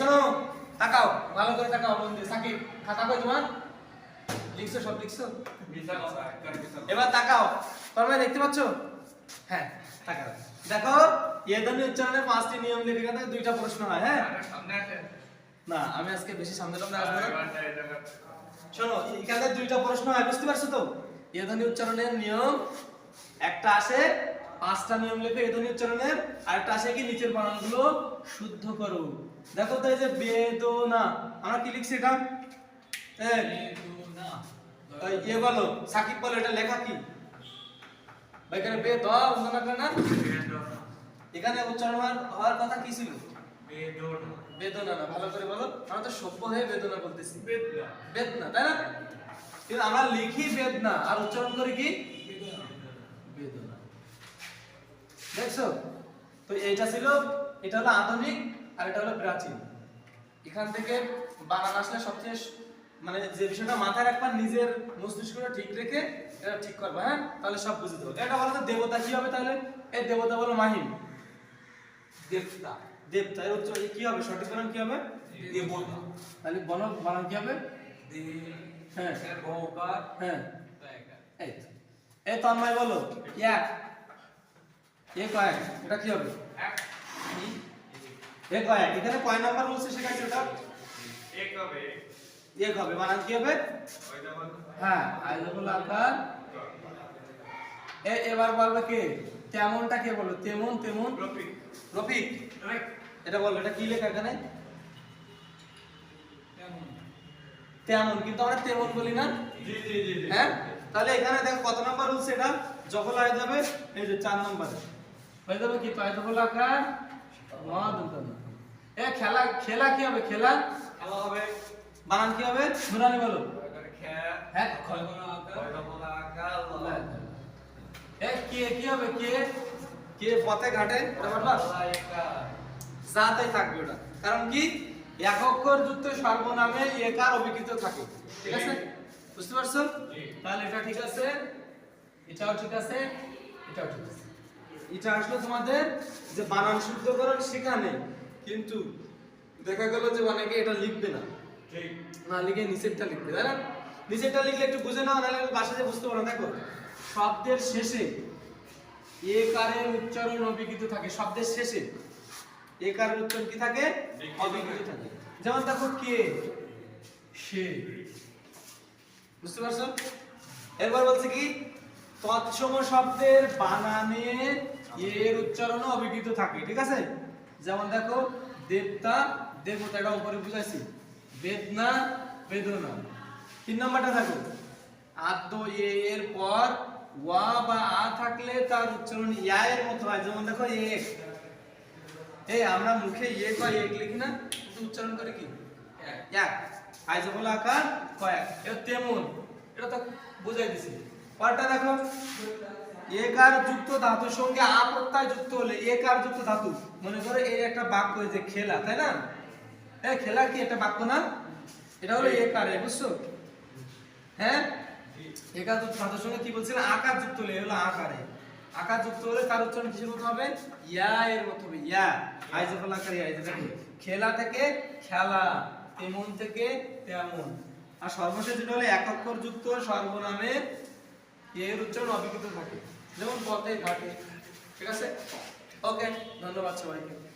শোনো তাকাও ভালো করে তাকাও মন দিয়ে সাকিব খাতা কই তোমার? লিখছো সব লিখছো? এবার তাকাও। তোমরা দেখতে পাচ্ছ? হ্যাঁ তাকাও। দেখো ইয়েদানি উচ্চারণের পাঁচটি নিয়ম লিখে থেকে দুইটা প্রশ্ন হয় হ্যাঁ? না আমি আজকে বেশি সামনে সামনে আসব না। শোনো এখানে দুইটা প্রশ্ন হয় বুঝতে পারছ তো? ইয়েদানি উচ্চারণের নিয়ম একটা আসে পাঁচটা নিয়ম লেখে ইয়েদানি উচ্চারণের আর একটা আসে কি নিচের বানানগুলো শুদ্ধ করো। দেখো তো এই যে বেদনা আমরা কি লিখছি এটা? ওই ইয়ে বলো সাকিব বলো এটা লেখা কি? ভাই এখানে বেদ বন্দনা করে না? এখানে উচ্চারণ হওয়ার- হওয়ার কথা কি ছিল? বেদনা। না ভালো করে বলো। আমরা তো সভ্য হয়ে বেদনা বলতেছি। বেদনা। তাই না? কিন্তু আমরা লিখি বেদনা আর উচ্চারণ করি কি? বেদনা। দেখছ তো এইটা ছিল এটা হলো আধুনিক আর এটা হলো প্রাচীন। এখান থেকে বানান আসলে সবচেয়ে মানে যে বিষয়টা মাথায় রাখবা নিজের মস্তিষ্কটা ঠিক রেখে এটা ঠিক করবা হ্যাঁ? তাহলে সব বুঝতে পারবে এটা বলো দেবতা কি হবে তাহলে? এই দেবতা বলো মাহিম। দেবতা। দেবতা এর উচ্চারণ কি হবে? সঠিক বানান কি হবে? দেবতা। তাহলে বন বানান কি হবে? হ্যাঁ। হ্যাঁ। এই তো। এই তন্ময় বলো এক। এ কয়েক এটা কি হবে? এ কয়েক এখানে কয় নাম্বার বলছে শেখাইছে ওটা? এক হবে। এক হবে বানান কি হবে? হ্যাঁ আইজাবুল আকার এ এবার বলবে কে? তেমনটা কে বলো তেমন তেমন। রফিক। রফিক। এটা বলো এটা কি লেখা এখানে? তেমন। কিন্তু আমরা তেমন বলি না। জি জি জি হ্যাঁ? তাহলে এখানে দেখো কত নাম্বার রুলস এটা? যখন হয়ে যাবে এই যে চার নাম্বারে। হয়ে যাবে কি? তো আয়তফল আকার এ খেলা খেলা কি হবে? খেলা? খেলা হবে। বানান কি হবে? নুরানি বলো। হ্যাঁ এ কে কি হবে? কে? কে পথে ঘাটে? থাকবে ওটা। কারণ কি? এক অক্ষর যুক্ত সর্বনামে একার অভিকৃত থাকে। ঠিক আছে? বুঝতে পারছ? তাহলে এটা ঠিক আছে? এটাও ঠিক আছে? এটাও ঠিক আছে? এটা আসলে তোমাদের যে বানান শুদ্ধকরণ সেখানে কিন্তু দেখা গেল যে অনেকে এটা লিখবে না। না লিখে নিচেরটা লিখবে তাই না? নিচেরটা লিখলে একটু বুঝে নাও নাহলে বাসাতে বুঝতে পারো দেখো শব্দের শেষে এ কারের উচ্চারণ অবিকৃত থাকে। শব্দের শেষে এ কারের উচ্চারণ কি থাকে। অবিকৃত থাকে। যেমন দেখো কে সে। বুঝতে পারছ? এরপর বলছে কি? তৎসম শব্দের বানানে এর উচ্চারণ অবিকৃত থাকে, ঠিক আছে? যেমন দেখো, দেবতা দেবতা, এটা উপরে বুঝাইছি। বেদনা বেদনা। তিন নম্বরটা দেখো। আদ্য, এ, এর পর, ওয়া বা আ থাকলে তার উচ্চারণ ইয়া এর মতো হয়। যেমন দেখো এক। এই আমরা মুখে ইয়ে কয়, এক লিখি না? কিন্তু উচ্চারণ করে কি? এক। আইজবল আকার কয়েক। এটা তেমন। এটা তো বুঝাই দিছি। পরটা দেখো। একার যুক্ত ধাতুর সঙ্গে আ প্রত্যয় যুক্ত হলে একার যুক্ত ধাতু। মনে করো এই একটা বাক্য যে খেলা, তাই না? এই খেলা কি একটা বাক্য না? এটা হলো একারে, বুঝছ? হ্যাঁ? একার যুক্ত ধাতুর সঙ্গে কি বলছিলাম? আকার যুক্ত হলে হলো আকারে। আকার যুক্ত হলে তার উচ্চারণ কিসের মতো হবে? ইয়া এর মতো হবে, ইয়া। আইজফল আকার এই খেলা থেকে খেলা, তেমন থেকে তেমন। আর সর্বশেষ যেটা হলো এক অক্ষর যুক্ত, সর্বনামে এর উচ্চারণ অবিকৃত থাকে। যেমন পথে ঘাটে। ঠিক আছে? ওকে ধন্যবাদ সবাইকে।